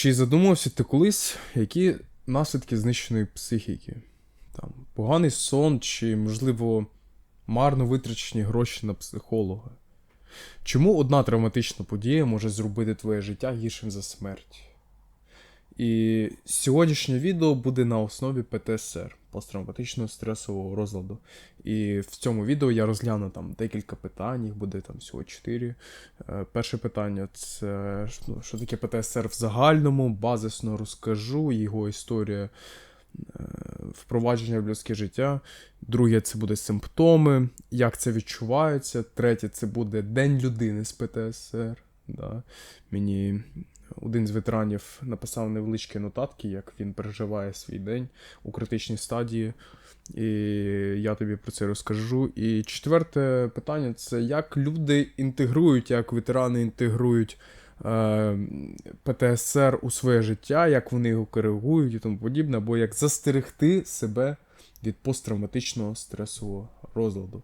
Чи задумався ти колись, які наслідки знищеної психіки? Там, поганий сон, чи, можливо, марно витрачені гроші на психолога? Чому одна травматична подія може зробити твоє життя гіршим за смерть? І сьогоднішнє відео буде на основі ПТСР посттравматичного стресового розладу. І в цьому відео я розгляну там декілька питань, їх буде там всього чотири. Е, Перше питання це ну, що таке ПТСР в загальному, базисно розкажу, його історія е, впровадження в людське життя. Друге, це буде симптоми, як це відчувається. Третє, це буде День людини з ПТСР. Да. Мені один з ветеранів написав невеличкі нотатки, як він переживає свій день у критичній стадії. І я тобі про це розкажу. І четверте питання це як люди інтегрують, як ветерани інтегрують е, ПТСР у своє життя, як вони його коригують і тому подібне, або як застерегти себе від посттравматичного стресового розладу.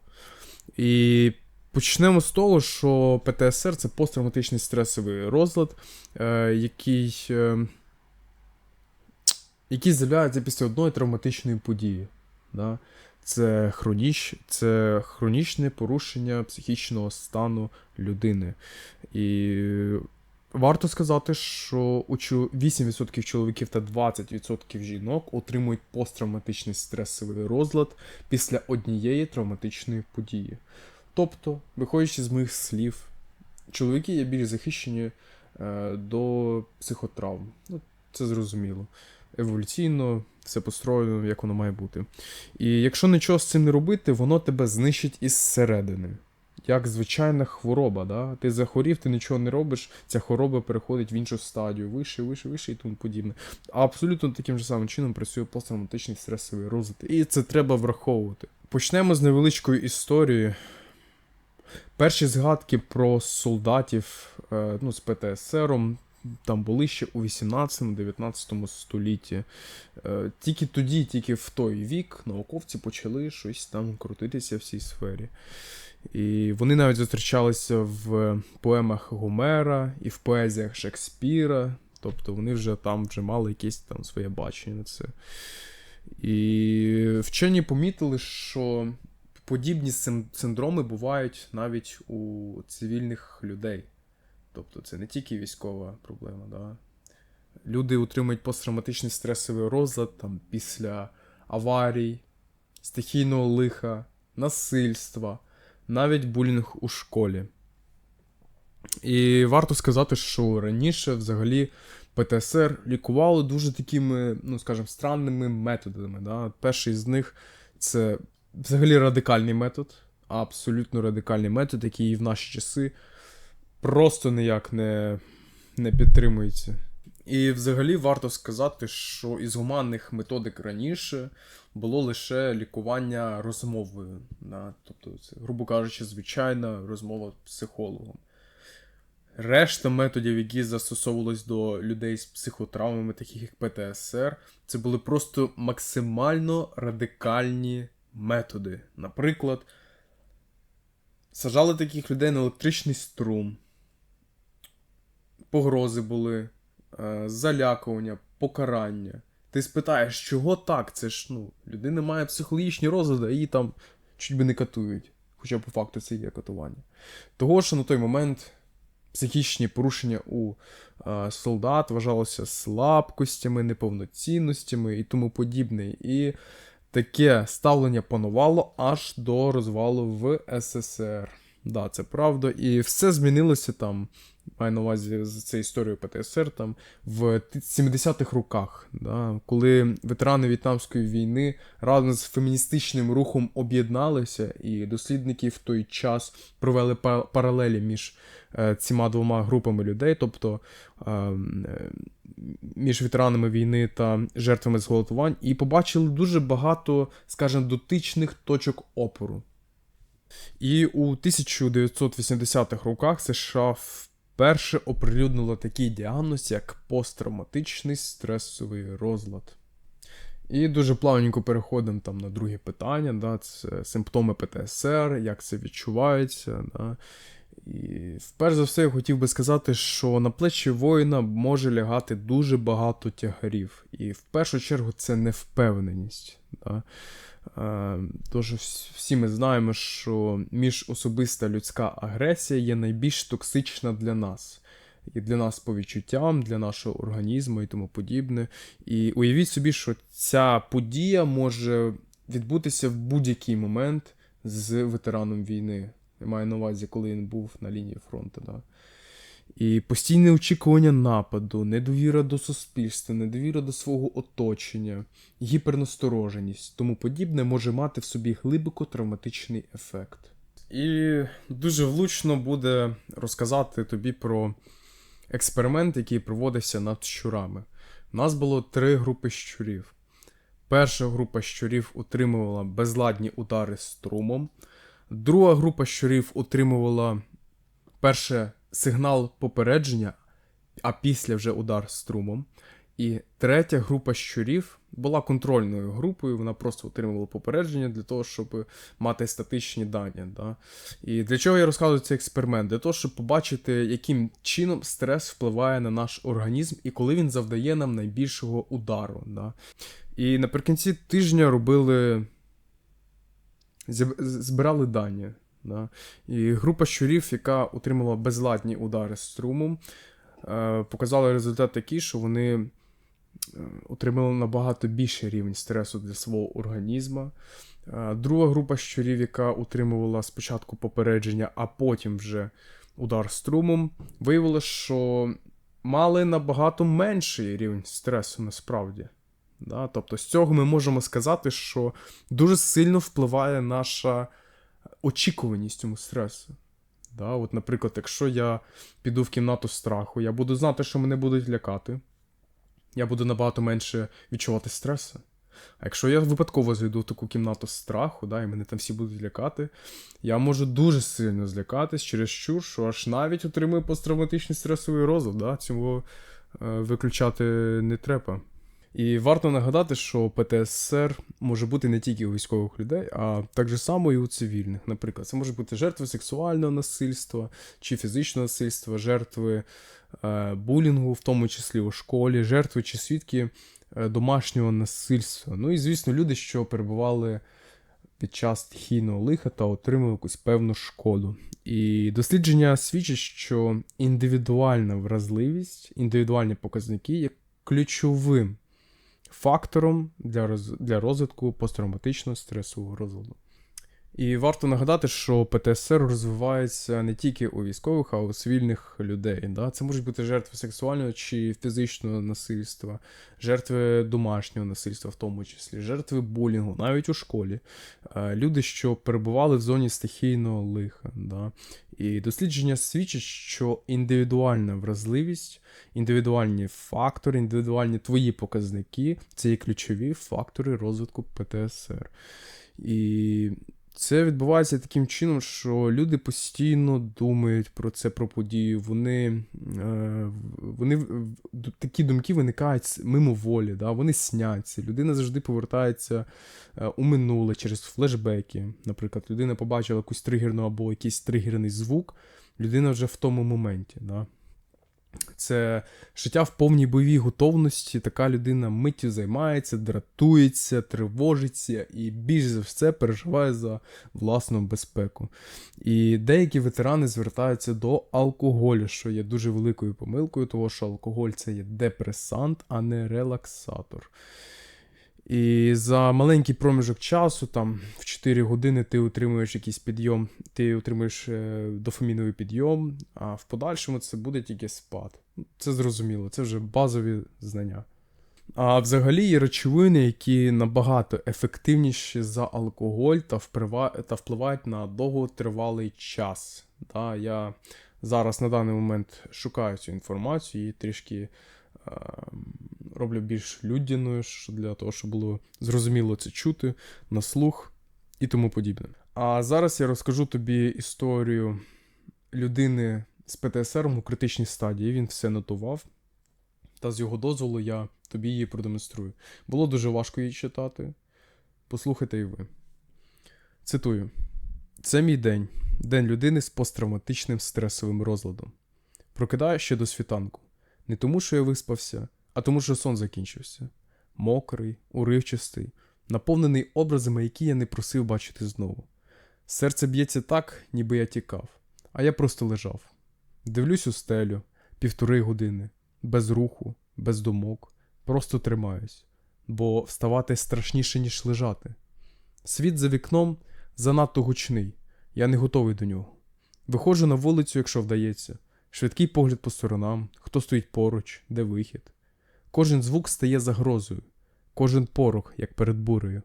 І Почнемо з того, що ПТСР це посттравматичний стресовий розлад, е, який е, який з'являється після одної травматичної події. Да? Це, хроніч, це хронічне порушення психічного стану людини. І варто сказати, що 8% чоловіків та 20% жінок отримують посттравматичний стресовий розлад після однієї травматичної події. Тобто, виходячи з моїх слів, чоловіки є більш захищені е, до психотравм. Ну, Це зрозуміло. Еволюційно все построєно, як воно має бути. І якщо нічого з цим не робити, воно тебе знищить із середини. Як звичайна хвороба, да? ти захворів, ти нічого не робиш, ця хвороба переходить в іншу стадію, вище, вище, вище і тому подібне. А абсолютно таким же самим чином працює посттравматичний стресовий розвиток. І це треба враховувати. Почнемо з невеличкої історії. Перші згадки про солдатів е, ну, з ПТСРом там були ще у 18-19 столітті. Е, тільки тоді, тільки в той вік, науковці почали щось там крутитися в цій сфері. І вони навіть зустрічалися в поемах Гомера і в поезіях Шекспіра. Тобто вони вже там вже мали якесь там своє бачення на це. І вчені помітили, що подібні синдроми бувають навіть у цивільних людей. Тобто це не тільки військова проблема. Да? Люди отримують посттравматичний стресовий розлад там, після аварій, стихійного лиха, насильства, навіть булінг у школі. І варто сказати, що раніше взагалі ПТСР лікували дуже такими, ну скажімо, странними методами. Да? Перший з них це взагалі радикальний метод. Абсолютно радикальний метод, який в наші часи просто ніяк не, не підтримується. І взагалі варто сказати, що із гуманних методик раніше було лише лікування розмовою. Да? Тобто, це, грубо кажучи, звичайна розмова з психологом. Решта методів, які застосовувались до людей з психотравмами, таких як ПТСР, це були просто максимально радикальні методи. Наприклад, сажали таких людей на електричний струм, погрози були, е, залякування, покарання. Ти спитаєш, чого так? Це ж ну, людина має психологічні розлади, а її там чуть би не катують. Хоча по факту це є катування. Того, що на той момент психічні порушення у е, солдат вважалося слабкостями, неповноцінностями і тому подібне. І Таке ставлення панувало аж до розвалу в СССР. Да, це правда. І все змінилося там. Маю на увазі з цією історією ПТСР там в 70-х роках, да, коли ветерани В'єтнамської війни разом з феміністичним рухом об'єдналися, і дослідники в той час провели паралелі між е, цими двома групами людей, тобто е, між ветеранами війни та жертвами зґвалтувань, і побачили дуже багато, скажімо, дотичних точок опору. І у 1980-х роках США вперше оприлюднило такий діагноз, як посттравматичний стресовий розлад. І дуже плавненько переходимо там на друге питання, да, це симптоми ПТСР, як це відчувається. Да. І вперше за все я хотів би сказати, що на плечі воїна може лягати дуже багато тягарів. І в першу чергу це невпевненість. Да? Е, Тож всі ми знаємо, що міжособиста людська агресія є найбільш токсична для нас. І для нас по відчуттям, для нашого організму і тому подібне. І уявіть собі, що ця подія може відбутися в будь-який момент з ветераном війни. Я маю на увазі, коли він був на лінії фронту. Да. І постійне очікування нападу, недовіра до суспільства, недовіра до свого оточення, гіпернастороженість, тому подібне може мати в собі глибоко травматичний ефект. І дуже влучно буде розказати тобі про експеримент, який проводився над щурами. У нас було три групи щурів. Перша група щурів утримувала безладні удари струмом. Друга група щурів утримувала перше сигнал попередження, а після вже удар струмом. І третя група щурів була контрольною групою, вона просто отримувала попередження для того, щоб мати статичні дані. Да? І для чого я розказую цей експеримент? Для того, щоб побачити, яким чином стрес впливає на наш організм і коли він завдає нам найбільшого удару. Да? І наприкінці тижня робили. Збирали дані. Да? І група щурів, яка отримала безладні удари струмом, е, показала результат такий, що вони е, отримали набагато більший рівень стресу для свого організму. Е, Друга група щурів, яка утримувала спочатку попередження, а потім вже удар струмом, виявилось, що мали набагато менший рівень стресу насправді. Да? Тобто з цього ми можемо сказати, що дуже сильно впливає наша очікуваність цьому стресу. Да? От, наприклад, якщо я піду в кімнату страху, я буду знати, що мене будуть лякати, я буду набагато менше відчувати стресу. А якщо я випадково зайду в таку кімнату страху, да, і мене там всі будуть лякати, я можу дуже сильно злякатись через щур, що аж навіть отримую посттравматичний стресовий розлад. Да? Цього е, виключати не треба. І варто нагадати, що ПТСР може бути не тільки у військових людей, а так само і у цивільних. Наприклад, це може бути жертви сексуального насильства чи фізичного насильства, жертви е, булінгу, в тому числі у школі, жертви чи свідки е, домашнього насильства. Ну і звісно, люди, що перебували під час стихійного лиха та отримали якусь певну шкоду. І дослідження свідчать, що індивідуальна вразливість, індивідуальні показники є ключовим фактором для, роз... для розвитку посттравматичного стресового розладу. І варто нагадати, що ПТСР розвивається не тільки у військових, а у цивільних людей. Да? Це можуть бути жертви сексуального чи фізичного насильства, жертви домашнього насильства, в тому числі, жертви булінгу, навіть у школі. Е, Люди, що перебували в зоні стихійного лиха. Да? І дослідження свідчать, що індивідуальна вразливість, індивідуальні фактори, індивідуальні твої показники це є ключові фактори розвитку ПТСР. І це відбувається таким чином, що люди постійно думають про це, про подію. Вони, е, вони такі думки виникають мимоволі, да? вони сняться. Людина завжди повертається е, у минуле через флешбеки. Наприклад, людина побачила якусь тригерну або якийсь тригерний звук, людина вже в тому моменті. Да? Це життя в повній бойовій готовності. Така людина миттю займається, дратується, тривожиться і більш за все переживає за власну безпеку. І деякі ветерани звертаються до алкоголю, що є дуже великою помилкою, тому що алкоголь це є депресант, а не релаксатор. І за маленький проміжок часу, там в 4 години ти отримуєш якийсь підйом, ти отримуєш е, дофаміновий підйом, а в подальшому це буде тільки спад. Ну, Це зрозуміло, це вже базові знання. А взагалі є речовини, які набагато ефективніші за алкоголь та, та впливають на довготривалий час. Да, я зараз на даний момент шукаю цю інформацію і трішки роблю більш людяною, для того, щоб було зрозуміло це чути на слух і тому подібне. А зараз я розкажу тобі історію людини з ПТСР у критичній стадії. Він все нотував. Та з його дозволу я тобі її продемонструю. Було дуже важко її читати. Послухайте і ви. Цитую: Це мій день, День людини з посттравматичним стресовим розладом. Прокидаю ще до світанку. Не тому, що я виспався, а тому, що сон закінчився. Мокрий, уривчастий, наповнений образами, які я не просив бачити знову. Серце б'ється так, ніби я тікав, а я просто лежав. Дивлюсь у стелю півтори години, без руху, без думок, просто тримаюсь, бо вставати страшніше, ніж лежати. Світ за вікном занадто гучний, я не готовий до нього. Виходжу на вулицю, якщо вдається, швидкий погляд по сторонам, хто стоїть поруч, де вихід. Кожен звук стає загрозою, кожен порох, як перед бурею.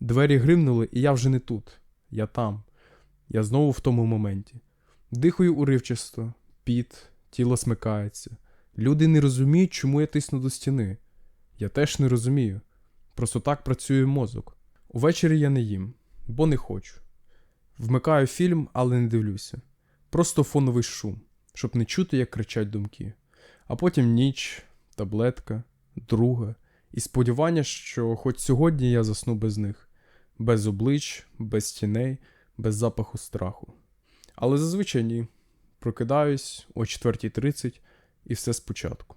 Двері гримнули, і я вже не тут, я там. Я знову в тому моменті. Дихаю уривчасто, піт, тіло смикається. Люди не розуміють, чому я тисну до стіни. Я теж не розумію. Просто так працює мозок. Увечері я не їм, бо не хочу. Вмикаю фільм, але не дивлюся. Просто фоновий шум, щоб не чути, як кричать думки. А потім ніч, таблетка, друга, і сподівання, що хоч сьогодні я засну без них, без облич, без тіней, без запаху страху. Але зазвичай ні. Прокидаюсь о 4.30 і все спочатку.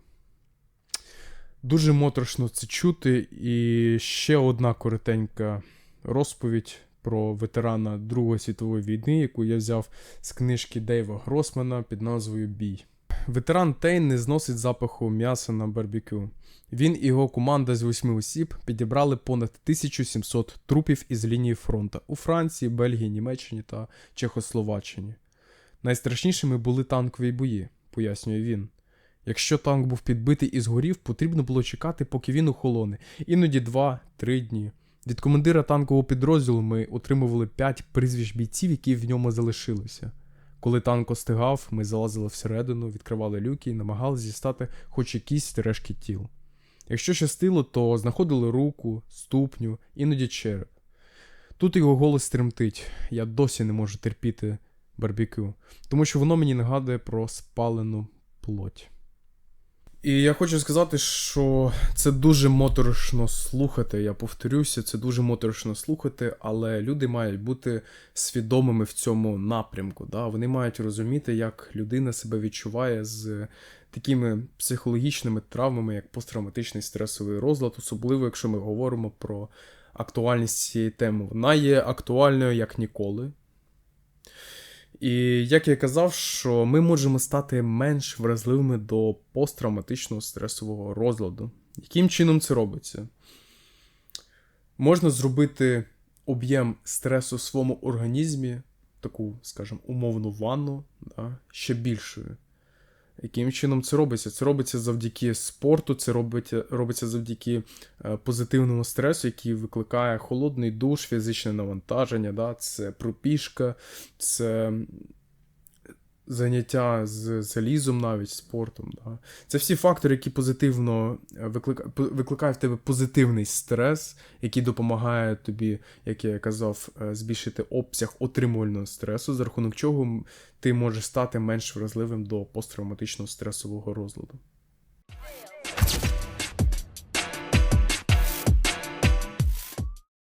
Дуже моторошно це чути, і ще одна коротенька розповідь про ветерана Другої світової війни, яку я взяв з книжки Дейва Гросмана під назвою Бій. Ветеран Тейн не зносить запаху м'яса на барбекю. Він і його команда з восьми осіб підібрали понад 1700 трупів із лінії фронту у Франції, Бельгії, Німеччині та Чехословаччині. Найстрашнішими були танкові бої, пояснює він. Якщо танк був підбитий і згорів, потрібно було чекати, поки він охолоне, іноді 2-3 дні. Від командира танкового підрозділу ми отримували 5 прізвищ бійців, які в ньому залишилися. Коли танк остигав, ми залазили всередину, відкривали люки і намагалися дістати хоч якісь решки тіл. Якщо щастило, то знаходили руку, ступню, іноді череп. Тут його голос тремтить, я досі не можу терпіти барбекю, тому що воно мені нагадує про спалену плоть. І я хочу сказати, що це дуже моторошно слухати. Я повторюся, це дуже моторошно слухати, але люди мають бути свідомими в цьому напрямку. Да? Вони мають розуміти, як людина себе відчуває з такими психологічними травмами, як посттравматичний стресовий розлад, особливо якщо ми говоримо про актуальність цієї теми. Вона є актуальною як ніколи. І як я казав, що ми можемо стати менш вразливими до посттравматичного стресового розладу. Яким чином це робиться? Можна зробити об'єм стресу в своєму організмі, таку, скажімо, умовну ванну, да, ще більшою. Яким чином це робиться? Це робиться завдяки спорту, це робиться, робиться завдяки е, позитивному стресу, який викликає холодний душ, фізичне навантаження, да? це пропішка, це заняття з залізом, навіть спортом. Да? Це всі фактори, які позитивно викликають, викликають в тебе позитивний стрес, який допомагає тобі, як я казав, е, збільшити обсяг отримувального стресу, за рахунок чого ти можеш стати менш вразливим до посттравматичного стресового розладу.